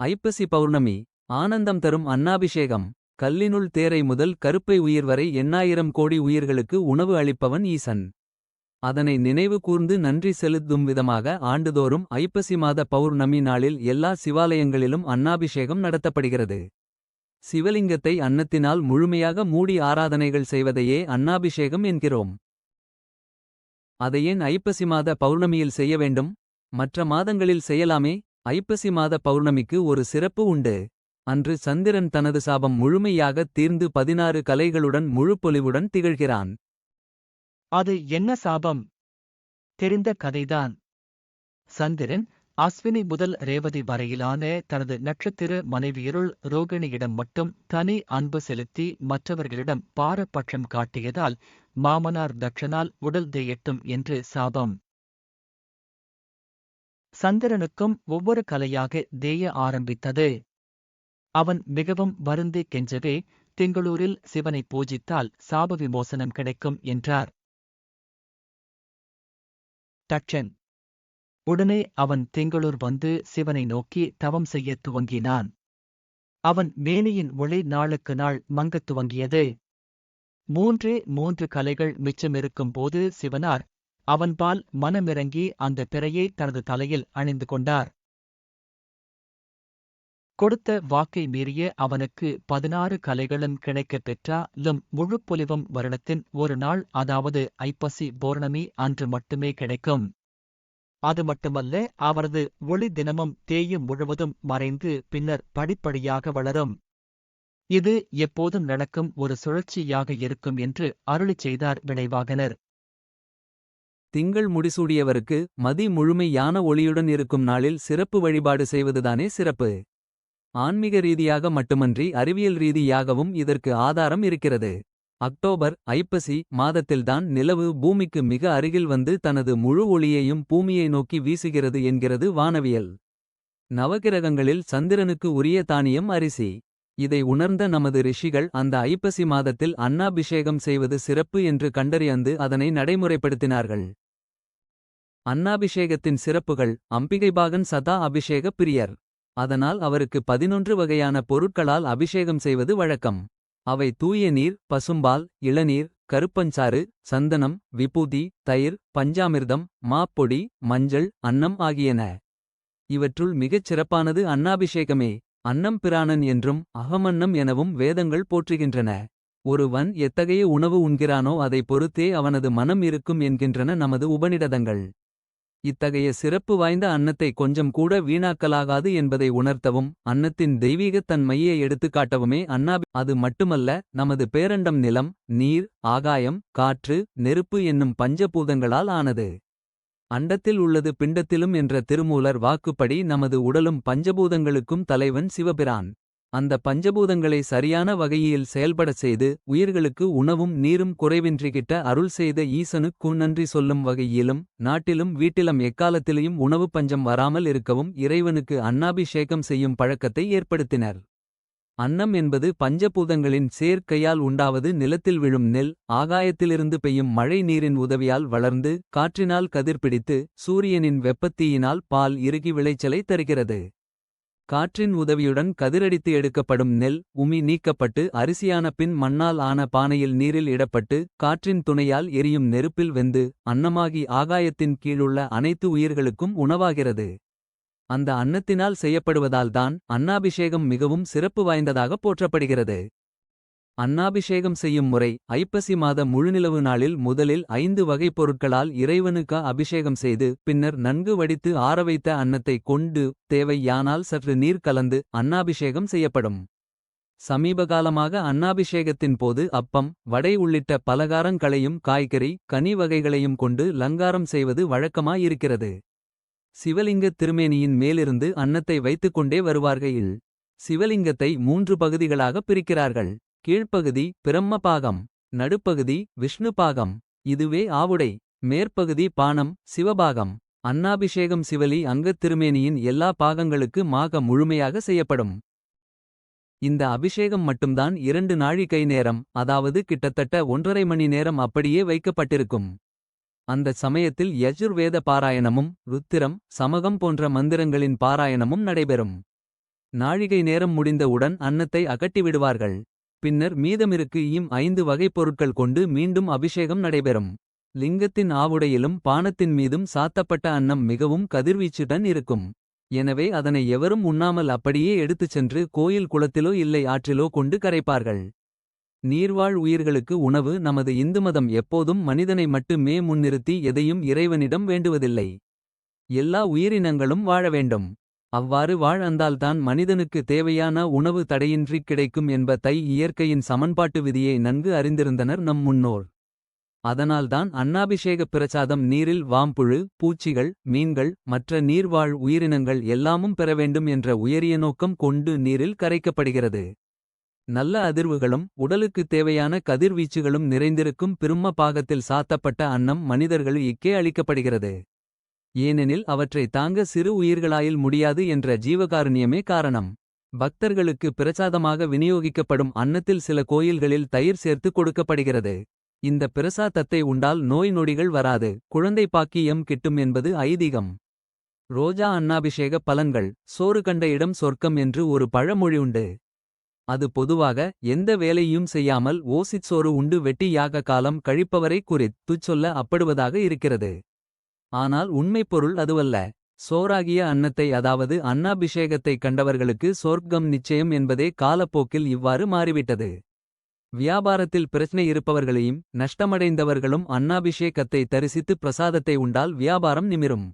ஐப்பசி பௌர்ணமி ஆனந்தம் தரும் அன்னாபிஷேகம் கல்லினுள் தேரை முதல் கருப்பை உயிர் வரை எண்ணாயிரம் கோடி உயிர்களுக்கு உணவு அளிப்பவன் ஈசன். அதனை நினைவு கூர்ந்து நன்றி செலுத்தும் விதமாக ஆண்டுதோறும் ஐப்பசி மாத பௌர்ணமி நாளில் எல்லா சிவாலயங்களிலும் அன்னாபிஷேகம் நடத்தப்படுகிறது. சிவலிங்கத்தை அன்னத்தினால் முழுமையாக மூடி ஆராதனைகள் செய்வதையே அன்னாபிஷேகம் என்கிறோம். அதையேன் ஐப்பசி மாத பௌர்ணமியில் செய்ய வேண்டும்? மற்ற மாதங்களில் செய்யலாமே? ஐப்பசி மாத பௌர்ணமிக்கு ஒரு சிறப்பு உண்டு. அன்று சந்திரன் தனது சாபம் முழுமையாகத் தீர்ந்து பதினாறு கலைகளுடன் முழுப்பொலிவுடன் திகழ்கிறான். அது என்ன சாபம்? தெரிந்த கதைதான். சந்திரன் அஸ்வினி முதல் ரேவதி வரையிலான தனது நட்சத்திர மனைவியருள் ரோகிணியிடம் மட்டும் தனி அன்பு செலுத்தி மற்றவர்களிடம் பாரபட்சம் காட்டியதால் மாமனார் தட்சனால் உடல் தேயட்டும் என்று சாபம். சந்திரனுக்கும் ஒவ்வொரு கலையாக தேய ஆரம்பித்தது. அவன் மிகவும் வருந்தி கெஞ்சவே திங்களூரில் சிவனை பூஜித்தால் சாப விமோசனம் கிடைக்கும் என்றார். டக்ஷன் உடனே அவன் திங்களூர் வந்து சிவனை நோக்கி தவம் செய்யத் துவங்கினான். அவன் மேனியின் ஒளி நாளுக்கு நாள் மங்கத் துவங்கியது. மூன்றே மூன்று கலைகள் மிச்சமிருக்கும் போது சிவனார் அவன்பால் மனமிறங்கி அந்த பிறையை தனது தலையில் அணிந்து கொண்டார். கொடுத்த வாக்கை மீறிய அவனுக்கு பதினாறு கலைகளும் கிடைக்கப் பெற்றாலும் முழுப்பொலிவும் வருடத்தின் ஒரு நாள் அதாவது ஐப்பசி பௌர்ணமி அன்று மட்டுமே கிடைக்கும். அது மட்டுமல்ல அவரது ஒளி தினமும் தேயும் முழுவதும் மறைந்து பின்னர் படிப்படியாக வளரும். இது எப்போதும் நடக்கும் ஒரு சுழற்சியாக இருக்கும் என்று அருளிச் செய்தார் விளைவாகனர். திங்கள் முடிசூடியவருக்கு மதி முழுமையான ஒளியுடன் இருக்கும் நாளில் சிறப்பு வழிபாடு செய்வதுதானே சிறப்பு. ஆன்மீக ரீதியாக மட்டுமன்றி அறிவியல் ரீதியாகவும் இதற்கு ஆதாரம் இருக்கிறது. அக்டோபர் ஐப்பசி மாதத்தில்தான் நிலவு பூமிக்கு மிக அருகில் வந்து தனது முழு ஒளியையும் பூமியை நோக்கி வீசுகிறது என்கிறது வானவியல். நவகிரகங்களில் சந்திரனுக்கு உரிய தானியம் அரிசி. இதை உணர்ந்த நமது ரிஷிகள் அந்த ஐப்பசி மாதத்தில் அன்னாபிஷேகம் செய்வது சிறப்பு என்று கண்டறியந்து அதனை நடைமுறைப்படுத்தினார்கள். அன்னாபிஷேகத்தின் சிறப்புகள் அம்பிகைபாகன் சதா அபிஷேக பிரியர். அதனால் அவருக்கு பதினொன்று வகையான பொருட்களால் அபிஷேகம் செய்வது வழக்கம். அவை தூய நீர் பசும்பால் இளநீர் கருப்பஞ்சாறு சந்தனம் விபூதி தயிர் பஞ்சாமிர்தம் மாப்பொடி மஞ்சள் அன்னம் ஆகியன. இவற்றுள் மிகச் சிறப்பானது அன்னாபிஷேகமே. அன்னம் பிராணன் என்றும் அகமன்னம் எனவும் வேதங்கள் போற்றுகின்றன. ஒருவன் எத்தகைய உணவு உண்கிறானோ அதைப் பொறுத்தே அவனது மனம் இருக்கும் என்கின்றன நமது உபநிடதங்கள். இத்தகைய சிறப்பு வாய்ந்த அன்னத்தை கொஞ்சம் கூட வீணாக்கலாகாது என்பதை உணர்த்தவும் அன்னத்தின் தெய்வீகத் தன்மையை எடுத்துக்காட்டவுமே அன்னாபி அது மட்டுமல்ல நமது பேரண்டம் நிலம் நீர் ஆகாயம் காற்று நெருப்பு என்னும் பஞ்சபூதங்களால் ஆனது. அண்டத்தில் உள்ளது பிண்டத்திலும் என்ற திருமூலர் வாக்குப்படி நமது உடலும் பஞ்சபூதங்களுக்கும் தலைவன் சிவபிரான். அந்த பஞ்சபூதங்களை சரியான வகையில் செயல்படச் செய்து உயிர்களுக்கு உணவும் நீரும் குறைவின்றி கிட்ட அருள் செய்த ஈசனுக்கு நன்றி சொல்லும் வகையிலும் நாட்டிலும் வீட்டிலும் எக்காலத்திலேயும் உணவு பஞ்சம் வராமல் இருக்கவும் இறைவனுக்கு அன்னாபிஷேகம் செய்யும் பழக்கத்தை ஏற்படுத்தினர். அன்னம் என்பது பஞ்சபூதங்களின் சேர்க்கையால் உண்டாவது நிலத்தில் விழும் நெல் ஆகாயத்திலிருந்து பெய்யும் மழை நீரின் உதவியால் வளர்ந்து காற்றினால் கதிர்பிடித்து சூரியனின் வெப்பத்தீயினால் பால் இறுகி விளைச்சலை தருகிறது. காற்றின் உதவியுடன் கதிரடித்து எடுக்கப்படும் நெல் உமி நீக்கப்பட்டு அரிசியான பின் மண்ணால் ஆன பானையில் நீரில் இடப்பட்டு காற்றின் துணையால் எரியும் நெருப்பில் வெந்து அன்னமாகி ஆகாயத்தின் கீழுள்ள அனைத்து உயிர்களுக்கும் உணவாகிறது. அந்த அன்னத்தினால் செய்யப்படுவதால்தான் அன்னாபிஷேகம் மிகவும் சிறப்பு வாய்ந்ததாக போற்றப்படுகிறது. அன்னாபிஷேகம் செய்யும் முறை ஐப்பசி மாத முழுநிலவு நாளில் முதலில் ஐந்து வகைப் பொருட்களால் இறைவனுக்கு அபிஷேகம் செய்து பின்னர் நன்கு வடித்து ஆரவைத்த அன்னத்தை கொண்டு தேவையானால் சற்று நீர் கலந்து அன்னாபிஷேகம் செய்யப்படும். சமீபகாலமாக அன்னாபிஷேகத்தின் போது அப்பம் வடை உள்ளிட்ட பலகாரங்களையும் காய்கறி கனி வகைகளையும் கொண்டு லங்காரம் செய்வது வழக்கமாயிருக்கிறது. சிவலிங்க திருமேனியின் மேலிருந்து அன்னத்தை வைத்துக்கொண்டே வருவார்கள். சிவலிங்கத்தை மூன்று பகுதிகளாக பிரிக்கிறார்கள். கீழ்ப்பகுதி பிரம்ம பாகம் நடுப்பகுதி விஷ்ணு பாகம் இதுவே ஆவுடை மேற்பகுதி பானம் சிவபாகம். அன்னாபிஷேகம் சிவலி அங்கத் திருமேனியின் எல்லா பாகங்களுக்கு மாக முழுமையாக செய்யப்படும். இந்த அபிஷேகம் மட்டும்தான் இரண்டு நாழிகை நேரம் அதாவது கிட்டத்தட்ட ஒன்றரை மணி நேரம் அப்படியே வைக்கப்பட்டிருக்கும். அந்த சமயத்தில் யஜுர்வேத பாராயணமும் ருத்திரம் சமகம் போன்ற மந்திரங்களின் பாராயணமும் நடைபெறும். நாழிகை நேரம் முடிந்தவுடன் அன்னத்தை அகட்டிவிடுவார்கள் பின்னர் மீதமிருக்கு ஈம் ஐந்து வகைப் பொருட்கள் கொண்டு மீண்டும் அபிஷேகம் நடைபெறும். லிங்கத்தின் ஆவுடையிலும் பானத்தின் மீதும் சாத்தப்பட்ட அன்னம் மிகவும் கதிர்வீச்சுடன் இருக்கும். எனவே அதனை எவரும் உண்ணாமல் அப்படியே எடுத்துச் சென்று கோயில் குளத்திலோ இல்லை ஆற்றிலோ கொண்டு கரைப்பார்கள். நீர்வாழ் உயிர்களுக்கு உணவு நமது இந்து மதம் எப்போதும் மனிதனை மட்டுமே முன்னிறுத்தி எதையும் இறைவனிடம் வேண்டுவதில்லை. எல்லா உயிரினங்களும் வாழ வேண்டும். அவ்வாறு வாழ்ந்தால்தான் மனிதனுக்கு தேவையான உணவு தடையின்றி கிடைக்கும் என்ப தை இயற்கையின் சமன்பாட்டு விதியை நன்கு அறிந்திருந்தனர் நம் முன்னோர். அதனால்தான் அன்னாபிஷேகப் பிரசாதம் நீரில் வாம்புழு பூச்சிகள் மீன்கள் மற்ற நீர்வாழ் உயிரினங்கள் எல்லாமும் பெற வேண்டும் என்ற உயரிய நோக்கம் கொண்டு நீரில் கரைக்கப்படுகிறது. நல்ல அதிர்வுகளும் உடலுக்குத் தேவையான கதிர்வீச்சுகளும் நிறைந்திருக்கும் பிரும்ம பாகத்தில் சாத்தப்பட்ட அன்னம் மனிதர்கள் இக்கே அளிக்கப்படுகிறது. ஏனெனில் அவற்றை தாங்க சிறு உயிர்களாயில் முடியாது என்ற ஜீவகாருண்யமே காரணம். பக்தர்களுக்கு பிரசாதமாக விநியோகிக்கப்படும் அன்னத்தில் சில கோயில்களில் தயிர் சேர்த்து கொடுக்கப்படுகிறது. இந்த பிரசாதத்தை உண்டால் நோய் நொடிகள் வராது. குழந்தை பாக்கியம் கிட்டும் என்பது ஐதீகம். ரோஜா அன்னாபிஷேக பலன்கள். சோறு கண்ட இடம் சொர்க்கம் என்று ஒரு பழமொழி உண்டு. அது பொதுவாக எந்த வேலையும் செய்யாமல் ஓசிச் சோறு உண்டு வெட்டி யாக காலம் கழிப்பவரை குறித் துச்சொல்ல அப்படுவதாக இருக்கிறது. ஆனால் உண்மைப் பொருள் அதுவல்ல. சோராகிய அன்னத்தை அதாவது அன்னாபிஷேகத்தை கண்டவர்களுக்கு சொர்க்கம் நிச்சயம் என்பதே காலப்போக்கில் இவ்வாறு மாறிவிட்டது. வியாபாரத்தில் பிரச்சனை இருப்பவர்களையும் நஷ்டமடைந்தவர்களும் அன்னாபிஷேகத்தை தரிசித்து பிரசாதத்தை உண்டால் வியாபாரம் நிமிரும்.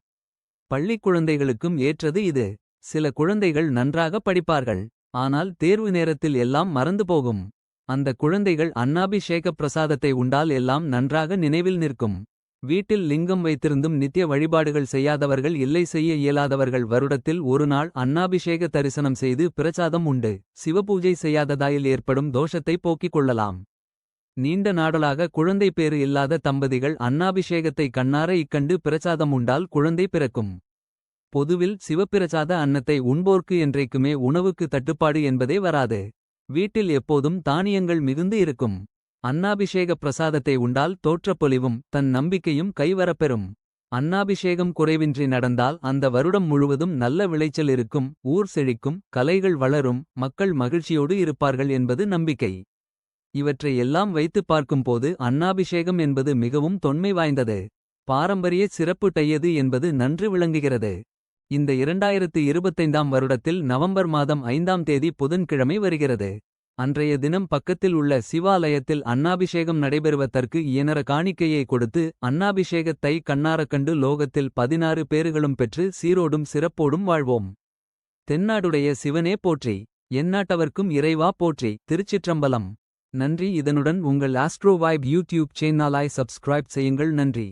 பள்ளிக் குழந்தைகளுக்கும் ஏற்றது இது. சில குழந்தைகள் நன்றாக படிப்பார்கள். ஆனால் தேர்வு நேரத்தில் எல்லாம் மறந்து போகும். அந்த குழந்தைகள் அன்னாபிஷேக பிரசாதத்தை உண்டால் எல்லாம் நன்றாக நினைவில் நிற்கும். வீட்டில் லிங்கம் வைத்திருந்தும் நித்திய வழிபாடுகள் செய்யாதவர்கள் இல்லை செய்ய இயலாதவர்கள் வருடத்தில் ஒரு நாள் அன்னாபிஷேக தரிசனம் செய்து பிரசாதம் உண்டு. சிவபூஜை செய்யாததாயில் ஏற்படும் தோஷத்தை போக்கிக் கொள்ளலாம். நீண்ட நாடலாக குழந்தை பேறு இல்லாத தம்பதிகள் அன்னாபிஷேகத்தை கண்ணார இக்கண்டு பிரசாதம் உண்டால் குழந்தை பிறக்கும். பொதுவில் சிவப்பிரசாத அன்னத்தை உண்போர்க்கு என்றைக்குமே உணவுக்கு தட்டுப்பாடு என்பதே வராது. வீட்டில் எப்போதும் தானியங்கள் மிகுந்து இருக்கும். அன்னாபிஷேக பிரசாதத்தை உண்டால் தோற்றப்பொலிவும் தன் நம்பிக்கையும் கைவரப்பெறும் அன்னாபிஷேகம் குறைவின்றி நடந்தால் அந்த வருடம் முழுவதும் நல்ல விளைச்சல் இருக்கும் ஊர் செழிக்கும் கலைகள் வளரும் மக்கள் மகிழ்ச்சியோடு இருப்பார்கள் என்பது நம்பிக்கை. இவற்றை எல்லாம் வைத்துப் பார்க்கும்போது அன்னாபிஷேகம் என்பது மிகவும் தொன்மை வாய்ந்தது. பாரம்பரிய சிறப்பு டையது என்பது நன்று விளங்குகிறது. இந்த இரண்டாயிரத்து இருபத்தைந்தாம் வருடத்தில் நவம்பர் மாதம் ஐந்தாம் தேதி புதன்கிழமை வருகிறது. அன்றைய தினம் பக்கத்தில் உள்ள சிவாலயத்தில் அன்னாபிஷேகம் நடைபெறுவதற்கு இயனர காணிக்கையை கொடுத்து அன்னாபிஷேகத்தை கண்ணாரக் கண்டு லோகத்தில் பதினாறு பேறுகளும் பெற்று சீரோடும் சிறப்போடும் வாழ்வோம். தென்னாடுடைய சிவனே போற்றி எந்நாட்டவர்க்கும் இறைவா போற்றி திருச்சிற்றம்பலம். நன்றி இதனுடன் உங்கள் ஆஸ்ட்ரோவைப் யூடியூப் சேனலாய் சப்ஸ்கிரைப் செய்யுங்கள் நன்றி.